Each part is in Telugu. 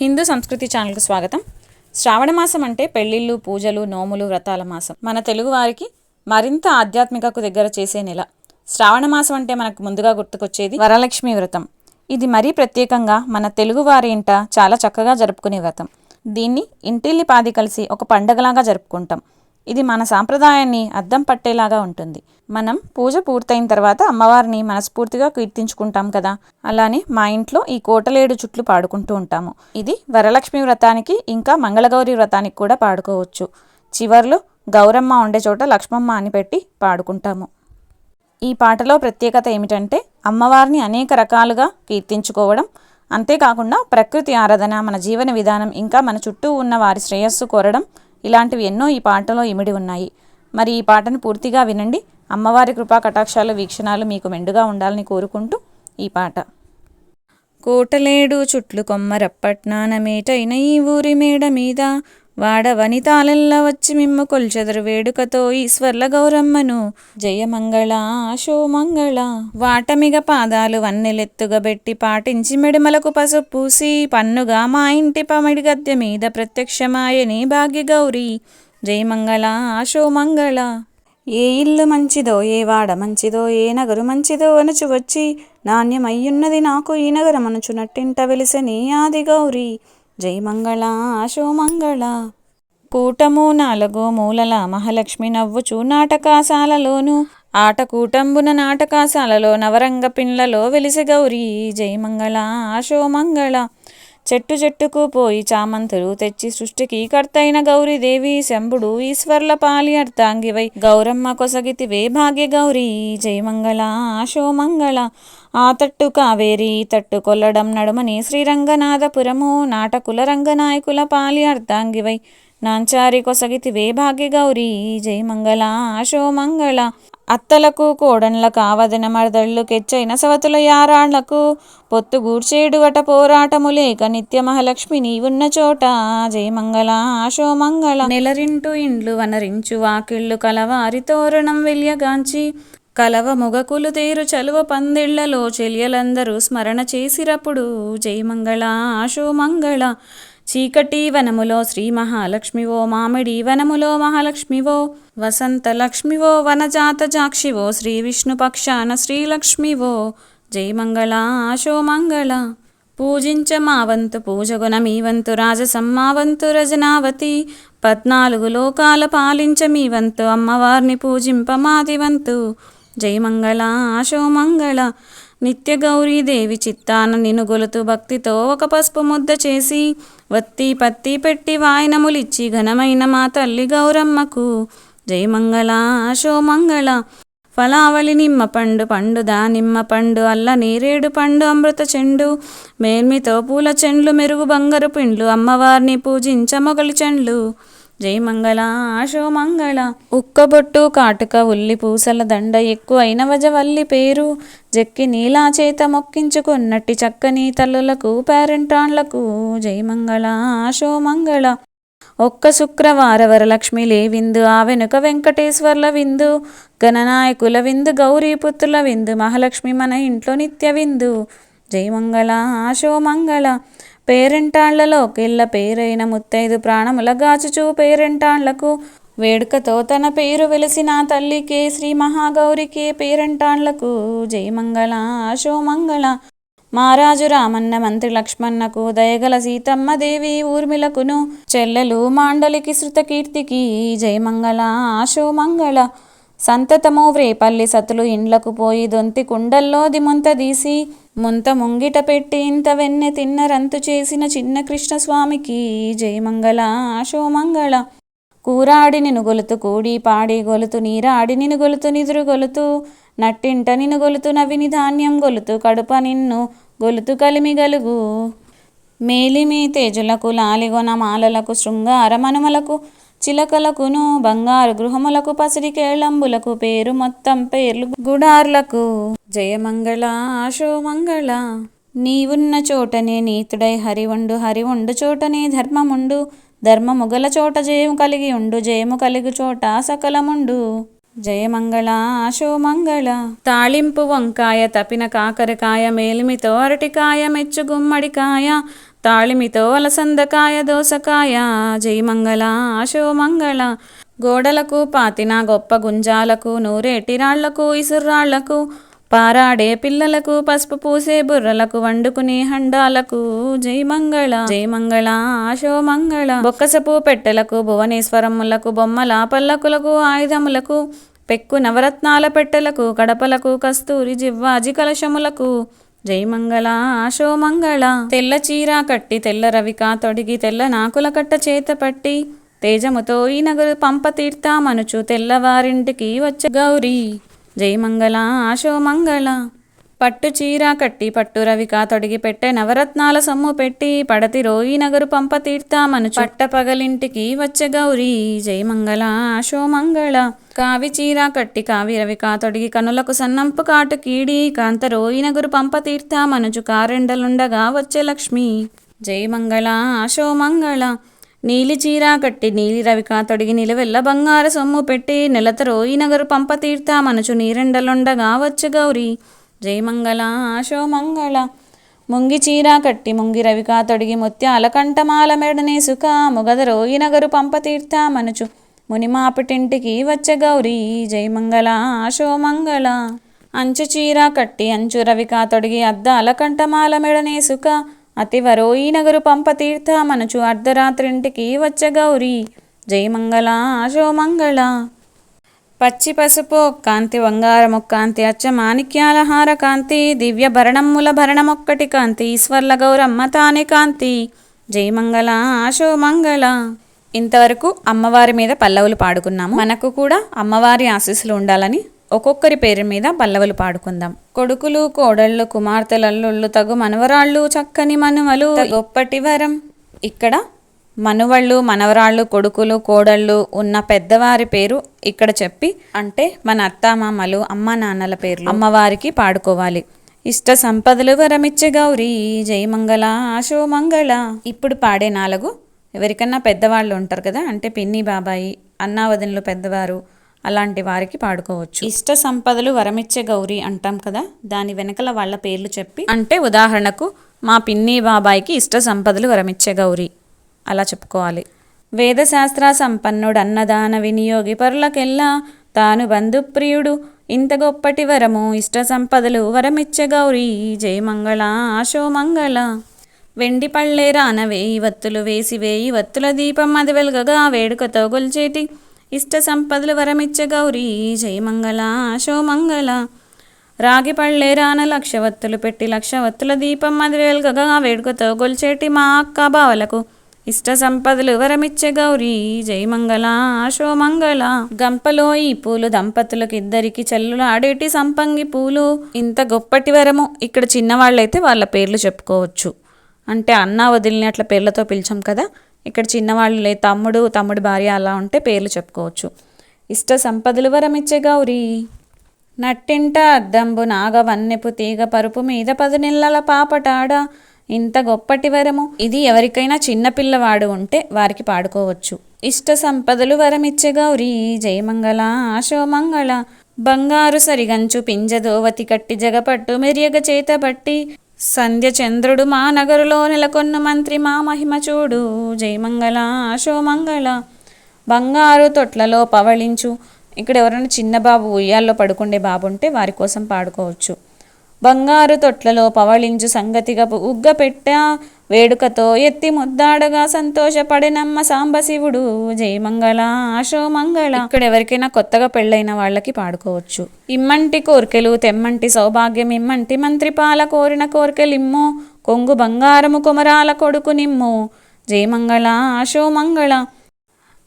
హిందూ సంస్కృతి ఛానల్కు స్వాగతం. శ్రావణ మాసం అంటే పెళ్ళిళ్ళు పూజలు నోములు వ్రతాల మాసం. మన తెలుగు వారికి మరింత ఆధ్యాత్మికకు దగ్గర చేసే నెల. శ్రావణ మాసం అంటే మనకు ముందుగా గుర్తుకొచ్చేది వరలక్ష్మి వ్రతం. ఇది మరీ ప్రత్యేకంగా మన తెలుగు వారి ఇంట చాలా చక్కగా జరుపుకునే వ్రతం. దీన్ని ఇంటిల్లి పాది కలిసి ఒక పండగలాగా జరుపుకుంటాం. ఇది మన సాంప్రదాయాన్ని అద్దం పట్టేలాగా ఉంటుంది. మనం పూజ పూర్తయిన తర్వాత అమ్మవారిని మనస్ఫూర్తిగా కీర్తించుకుంటాం కదా? అలానే మా ఇంట్లో ఈ కోటలేడు చుట్లు పాడుకుంటూ ఉంటాము. ఇది వరలక్ష్మి వ్రతానికి ఇంకా మంగళగౌరి వ్రతానికి కూడా పాడుకోవచ్చు. చివర్లో గౌరమ్మ ఉండే చోట లక్ష్మమ్మ అని పెట్టి పాడుకుంటాము. ఈ పాటలో ప్రత్యేకత ఏమిటంటే అమ్మవారిని అనేక రకాలుగా కీర్తించుకోవడం అంతేకాకుండా ప్రకృతి ఆరాధన మన జీవన విధానం ఇంకా మన చుట్టూ ఉన్న వారి శ్రేయస్సు కోరడం ఇలాంటివి ఎన్నో ఈ పాటలో ఇమిడి ఉన్నాయి. మరి ఈ పాటను పూర్తిగా వినండి. అమ్మవారి కృపా కటాక్షాలు వీక్షణాలు మీకు మెండుగా ఉండాలని కోరుకుంటూ ఈ పాట. కోటలేడు చుట్లు కొమ్మరప్పట్నానమేటైన ఈ ఊరి మేడ మీద వాడ వనితాలెల్ల వచ్చి మిమ్మ కొల్చెదరు వేడుకతో ఈశ్వర్ల గౌరమ్మను. జయమంగళ ఆశోమంగళ వాటమిగ పాదాలు వన్నెలెత్తుగా పెట్టి పాటించి మెడిమలకు పసుపు పూసి పన్నుగా మా ఇంటి పమిడి గద్దె మీద ప్రత్యక్షమాయని భాగ్య గౌరీ. జయమంగళ ఆశోమంగళ ఏ ఇల్లు మంచిదో ఏ వాడ మంచిదో ఏ నగరు మంచిదో అనుచు వచ్చి నాణ్యమయ్యున్నది నాకు ఈ నగరం అనుచునట్టింట వెలిసని ఆది గౌరీ. జై మంగళ ఆశోమంగళ కూటము నాలుగు మూలల మహాలక్ష్మి నవ్వుచు నాటకాశాలలోను ఆట కూటంబున నాటకాశాలలో నవరంగ పిన్లలో వెలిసి గౌరీ. జై మంగళ ఆశోమంగళ చెట్టు చెట్టుకు పోయి చామంతులు తెచ్చి సృష్టికి కర్తైన గౌరీదేవి శంభుడు ఈశ్వర్ల పాలి అర్థాంగివై గౌరమ్మ కొసగితివే భాగ్య గౌరీ జయమంగళ ఆశోమంగళ ఆ తట్టు కావేరి తట్టు కొల్లడం నడుమని శ్రీరంగనాథపురము నాటకుల రంగనాయకుల పాలి అర్థాంగివై నాంచారి కొసగితివే భాగ్య గౌరీ జయమంగళ ఆశోమంగళ అత్తలకు కోడన్ల కావదన మరదళ్ళు కెచ్చైన సవతుల యారాళ్ళకు పొత్తు వట పోరాటము లేక నిత్య మహాలక్ష్మి నీవున్న చోట. జయమంగళ ఆశోమంగళ నెలరింటు ఇండ్లు వనరించు వాకిళ్ళు కలవారి తోరణం వెలియగాంచి. కలవ మొగకులు తేరు చలువ పందిళ్ళలో చెలియలందరూ స్మరణ చేసిరప్పుడు. జయమంగళ ఆశోమంగళ చీకటి వనములో శ్రీ మహాలక్ష్మివో మామిడి వనములో మహాలక్ష్మివో వసంత లక్ష్మివో వనజాత జాక్షివో శ్రీ విష్ణుపక్షాన శ్రీలక్ష్మివో జయమంగళ ఆశోమంగళ పూజించ మావంతు పూజగుణ మీవంతు వంతు రాజసమ్మా రజనావతి. పద్నాలుగు లోకాల పాలించ మీవంతు అమ్మవారిని పూజింప మాది మంగళ జయమంగళ ఆశోమంగళ నిత్య గౌరీదేవి చిత్తాన నినుగొలుతు భక్తితో ఒక పసుపు ముద్ద చేసి వత్తి పత్తి పెట్టి వాయనములిచ్చి ఘనమైన మా తల్లి గౌరమ్మకు. జయమంగళ ఆశోమంగళ ఫలావళి నిమ్మ పండు పండు దానిమ్మ పండు అల్ల నేరేడు పండు అమృత చెండు. మేల్మితో పూల చెండ్లు మెరుగు బంగారు పిండ్లు అమ్మవారిని పూజించ మొగలి చెండ్లు. జయమంగళ ఆశోమంగళ ఉక్కబొట్టు కాటుక ఉల్లి పూసల దండ ఎక్కువైన వజవల్లి పేరు. జక్కి నీలా చేత మొక్కించుకున్నట్టి చక్కని తల్లులకు పేరెంటాన్లకు జయమంగళ ఆశోమంగళ ఒక్క శుక్రవార వరలక్ష్మి లేవిందు ఆ వెనుక వెంకటేశ్వర్ల విందు. గణనాయకుల విందు గౌరీపుత్రుల విందు మహాలక్ష్మి మన ఇంట్లో నిత్య విందు. జయమంగళ ఆశోమంగళ పేరెంటాళ్ళలో కెళ్ళ పేరైన ముత్తైదు ప్రాణముల గాచుచూ పేరెంటాళ్ళకు. వేడుకతో తన పేరు వెలిసిన తల్లికే శ్రీ మహాగౌరికే పేరెంటాళ్ళకు. జయమంగళ అశోమంగళ మారాజు రామన్న మంత్రి లక్ష్మణకు దయగల సీతమ్మ దేవి ఊర్మిళకును చెల్లెలు మాండలికి శృతకీర్తికి. జయమంగళ ఆశోమంగళ సంతతము వ్రేపల్లి సతులు ఇండ్లకు పోయి దొంతి కుండల్లోది ముంత దీసి ముంత ముంగిట పెట్టి ఇంత వెన్నె తిన్నరంతు చేసిన చిన్న కృష్ణస్వామికి జయమంగళ శోమంగళ కూరాడి నిను గొలుతు కూడి పాడి గొలుతు నీరాడి నిను గొలుతు నిదురు గొలుతు నట్టింట నిను గొలుతు నవిని ధాన్యం గొలుతు కడుప నిన్ను గొలుతు కలిమి గలుగు. మేలిమి తేజులకు లాలిగొన మాలలకు శృంగార మనుమలకు చిలకలకును బంగారు గృహములకు పసిడి కేళంబులకు పేరు మొత్తం పేర్లు గుడార్లకు. జయమంగళ ఆశోమంగళ నీవున్న చోటనే నీతుడై హరివుండు హరివుండు చోటనే ధర్మముండు. ధర్మముగల చోట జయము కలిగి ఉండు జయము కలిగి చోట సకలముండు. జయమంగళ ఆశోమంగళ తాళింపు వంకాయ తపిన కాకరకాయ మేలిమితో అరటికాయ మెచ్చు గుమ్మడికాయ తాళిమితో అలసందకాయ దోసకాయ. జయమంగళ ఆశోమంగళ గోడలకు పాతిన గొప్ప గుంజాలకు నూరేటిరాళ్ళకు ఇసుర్రాళ్ళకు పారాడే పిల్లలకు పసుపు పూసే బుర్రలకు వండుకునే హండాలకు జై మంగళ జై మంగళ ఆశో మంగళ. బొక్కసపు పెట్టెలకు భువనేశ్వరములకు బొమ్మల పల్లకులకు ఆయుధములకు పెక్కు నవరత్నాల పెట్టెలకు కడపలకు కస్తూరి జివ్వాజి కలశములకు జై మంగళ ఆశో మంగళ. తెల్ల చీర కట్టి తెల్ల రవిక తొడిగి తెల్ల నాకుల కట్ట చేత పట్టి తేజముతో ఈ నగరు పంప తీర్థమనుచు తెల్లవారింటికి వచ్చే గౌరీ. జై మంగళ ఆశో మంగళ పట్టు చీర కట్టి పట్టు రవిక తొడిగి పెట్టే నవరత్నాల సొమ్ము పెట్టి పడతి రోయి నగరు పంప తీర్థామను చట్ట పగలింటికి వచ్చే గౌరీ జై మంగళ ఆశో మంగళ కావి చీర కట్టి కావి రవిక తొడిగి కనులకు సన్నంపు కాటు కీడి కాంత రోయి నగరు పంప తీర్థామనుచు. కారెండలుండగా వచ్చే లక్ష్మి. జై మంగళ నీలి చీర కట్టి నీలి రవిక తొడిగి నిలవెల్ల బంగార సొమ్ము పెట్టి నెలతరో ఈ నగరు పంప తీర్థమనుచు నీరెండలుండగా వచ్చు గౌరీ. జై మంగళ ఆశో మంగళ. ముంగి చీర కట్టి ముంగి రవిక తొడిగి ముత్యాల కంఠమాల మెడనేసుక ముగద ఈ నగరు పంప తీర్థమనుచు మునిమాపిటింటికి వచ్చే గౌరీ. జై మంగళ ఆశో మంగళ. అంచు చీర కట్టి అంచు రవిక తొడిగి అద్దాల కంఠమాల మెడనేసుక అతివరోయి నగరు పంప తీర్థమనుచు అర్ధరాత్రింటికి వచ్చే జయమంగళ ఆశోమంగళ ఆశో మంగళ. పచ్చి పసుపు కాంతి బంగారము కాంతి అచ్చ మాణిక్యాలహార కాంతి. దివ్య భరణమ్ముల భరణమొక్కటి కాంతి. ఈశ్వర్ల గౌరమ్మ తానే కాంతి. జై మంగళ ఆశో మంగళ. ఇంతవరకు అమ్మవారి మీద పల్లవులు పాడుకున్నాము. మనకు కూడా అమ్మవారి ఆశీస్సులు ఉండాలని ఒక్కొక్కరి పేరు మీద పల్లవులు పాడుకుందాం. కొడుకులు కోడళ్ళు కుమార్తెలల్లుళ్ళు తగు మనవరాళ్ళు చక్కని మనుమలు గొప్పటి వరం. ఇక్కడ మనువళ్ళు మనవరాళ్ళు కొడుకులు కోడళ్ళు ఉన్న పెద్దవారి పేరు ఇక్కడ చెప్పి అంటే మన అత్తామామలు అమ్మ నాన్నల పేర్లు అమ్మవారికి పాడుకోవాలి. ఇష్ట సంపదలు వరమిచ్చే గౌరీ జై మంగళ ఆశో మంగళ. ఇప్పుడు పాడే నాలుగు ఎవరికన్నా పెద్దవాళ్ళు ఉంటారు కదా అంటే పిన్ని బాబాయి అన్నావదినలు పెద్దవారు అలాంటి వారికి పాడుకోవచ్చు. ఇష్ట సంపదలు వరమిచ్చే గౌరీ అంటాం కదా దాని వెనకల వాళ్ళ పేర్లు చెప్పి. అంటే ఉదాహరణకు మా పిన్ని బాబాయికి ఇష్ట సంపదలు వరమిచ్చే గౌరీ. అలా చెప్పుకోవాలి. వేదశాస్త్ర సంపన్నుడు అన్నదాన వినియోగి పరులకెల్లా తాను బంధుప్రియుడు ఇంత గొప్పటి వరము ఇష్ట సంపదలు వరమిచ్చే గౌరీ. జయ మంగళ ఆశో మంగళ. వెండి పళ్ళేరాన వేయి వత్తులు వేసి వేయి వత్తుల దీపం అది వెలుగగా వేడుకతో గొల్చేటి. ఇష్ట సంపదలు వరమిచ్చే గౌరీ జయ మంగళ ఆశో రాగి పళ్ళేరాన లక్షవత్తులు పెట్టి లక్షవత్తుల దీపం అది వేడుకతో గొల్చేటి మా అక్క బావలకు. ఇష్ట సంపదలు వరమిచ్చే గౌరీ జై మంగళ ఆశోమంగళ గంపలో ఈ పూలు దంపతులకిద్దరికి చెల్లులు ఆడేటి సంపంగి పూలు. ఇంత గొప్పటి వరము ఇక్కడ చిన్నవాళ్ళైతే వాళ్ళ పేర్లు చెప్పుకోవచ్చు. అంటే అన్న వదిలిని పేర్లతో పిలిచాం కదా ఇక్కడ చిన్నవాళ్ళు లే తమ్ముడు తమ్ముడు భార్య అలా ఉంటే పేర్లు చెప్పుకోవచ్చు. ఇష్ట సంపదలు వరమిచ్చే గౌరీ నట్టింట అద్దంబు నాగవన్నెపు తీగ పరుపు మీద పది నెలల పాపటాడ ఇంత గొప్పటి వరము. ఇది ఎవరికైనా చిన్నపిల్లవాడు ఉంటే వారికి పాడుకోవచ్చు. ఇష్ట సంపదలు వరమిచ్చే గౌరీ జయమంగళ ఆశోమంగళ బంగారు సరిగంచు పింజదోవతి కట్టి జగపట్టు మెరియగ చేతబట్టి సంధ్యచంద్రుడు మా నగరులో నెలకొన్న మంత్రి మా మహిమ చూడు. జయమంగళ ఆశోమంగళ బంగారు తొట్లలో పవళించు. ఇక్కడ ఎవరైనా చిన్న బాబు ఉయ్యాల్లో పడుకుండే బాబు ఉంటే వారి కోసం పాడుకోవచ్చు. బంగారు తొట్లలో పవళించు సంగతిగా ఉగ్గపెట్ట వేడుకతో ఎత్తి ముద్దాడగా సంతోషపడినమ్మ సాంబశివుడు జయమంగళ ఆశోమంగళ ఇక్కడ ఎవరికైనా కొత్తగా పెళ్ళైన వాళ్ళకి పాడుకోవచ్చు. ఇమ్మంటి కోర్కెలు తెమ్మంటి సౌభాగ్యం ఇమ్మంటి మంత్రిపాల కోరిన కోర్కెలు ఇమ్ము కొంగు బంగారము కుమరాల కొడుకు నిమ్ము జయమంగళ ఆశోమంగళ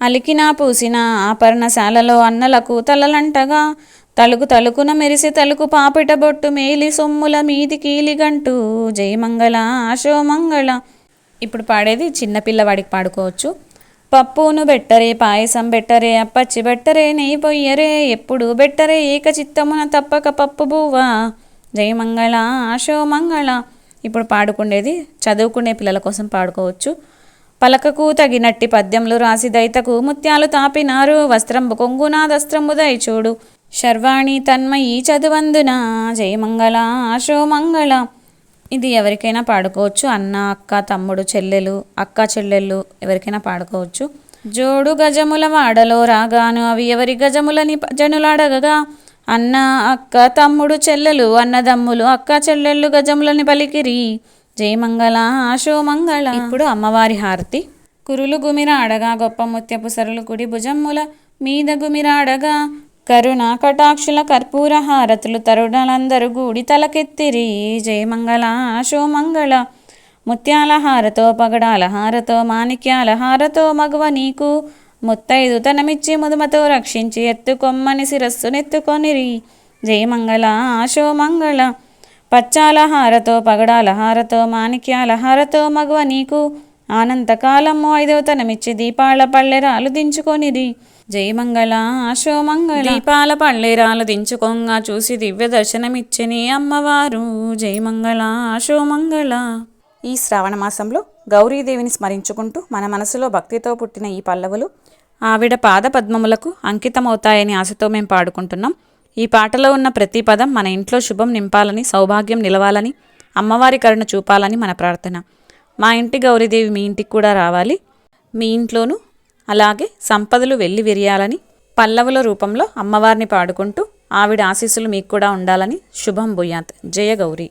అలికినా పూసిన ఆపరణశాలలో అన్నలకు తలలంటగా. తలుకు తలుకున మెరిసి తలుకు పాపిట బొట్టు మేలి సొమ్ముల మీది కీలిగంటూ. జయమంగళ ఆశోమంగళ ఇప్పుడు పాడేది చిన్నపిల్లవాడికి పాడుకోవచ్చు. పప్పును బెట్టరే పాయసం బెట్టరే అప్పచ్చి బెట్టరే నెయ్యి పొయ్యరే ఎప్పుడు బెట్టరే ఏక చిత్తమున తప్పక పప్పు బువ్వా. జయమంగళ ఆశోమంగళ ఇప్పుడు పాడుకునేది చదువుకునే పిల్లల కోసం పాడుకోవచ్చు. పలకకు తగినట్టి పద్యములు రాసి దైతకు ముత్యాలు తాపినారు. వస్త్రంబు కొంగునా దస్త్రంబు దయచూడు. శర్వాణి తన్మయి చదువందున. జయమంగళ ఆశోమంగళ ఇది ఎవరికైనా పాడుకోవచ్చు. అన్న అక్క తమ్ముడు చెల్లెలు అక్క చెల్లెళ్ళు ఎవరికైనా పాడుకోవచ్చు. జోడు గజముల వాడలో రాగాను అవి ఎవరి గజములని జనులాడగగా? అన్న అక్క తమ్ముడు చెల్లెలు అన్నదమ్ములు అక్క చెల్లెళ్ళు గజములని పలికిరి. జయమంగళ ఆశోమంగళ ఇప్పుడు అమ్మవారి హారతి. కురులు గుమిరాడగా గొప్ప ముత్యపు సరులు కుడి భుజమ్ముల మీద గుమిరాడగా. కరుణ కటాక్షుల కర్పూర హారతులు తరుణలందరూ గూడి తలకెత్తిరి. జయమంగళ ఆశోమంగళ ముత్యాల హారతో పగడాల హారతో మాణిక్యాల హారతో మగువ నీకు. ముత్తైదు తనమిచ్చి ముదుమతో రక్షించి ఎత్తుకొమ్మని శిరస్సునెత్తుకొనిరి. జయమంగళ ఆశోమంగళ పచ్చాల హారతో పగడాల హారతో మాణిక్యాల హారతో మగువ నీకు. ఆనంతకాలము ఐదవ తనమిచ్చి దీపాల పళ్ళెరాలు దించుకొనిది జయమంగళ ఆశోమంగళ. దీపాల పళ్ళెరాలు దించుకొంగా చూసి దివ్య దర్శనమిచ్చని అమ్మవారు. జయమంగళ ఆశోమంగళ. ఈ శ్రావణ మాసంలో గౌరీదేవిని స్మరించుకుంటూ మన మనసులో భక్తితో పుట్టిన ఈ పల్లవులు ఆవిడ పాద పద్మములకు అంకితమవుతాయని ఆశతో మేము పాడుకుంటున్నాం. ఈ పాటలో ఉన్న ప్రతి పదం మన ఇంట్లో శుభం నింపాలని సౌభాగ్యం నిలవాలని అమ్మవారి కరుణ చూపాలని మన ప్రార్థన. మా ఇంటి గౌరీదేవి మీ ఇంటికి కూడా రావాలి. మీ ఇంట్లోనూ అలాగే సంపదలు వెళ్ళి విరియాలని పల్లవుల రూపంలో అమ్మవారిని పాడుకుంటూ ఆవిడ ఆశీస్సులు మీకు కూడా ఉండాలని శుభం భూయాత్. జయ గౌరీ.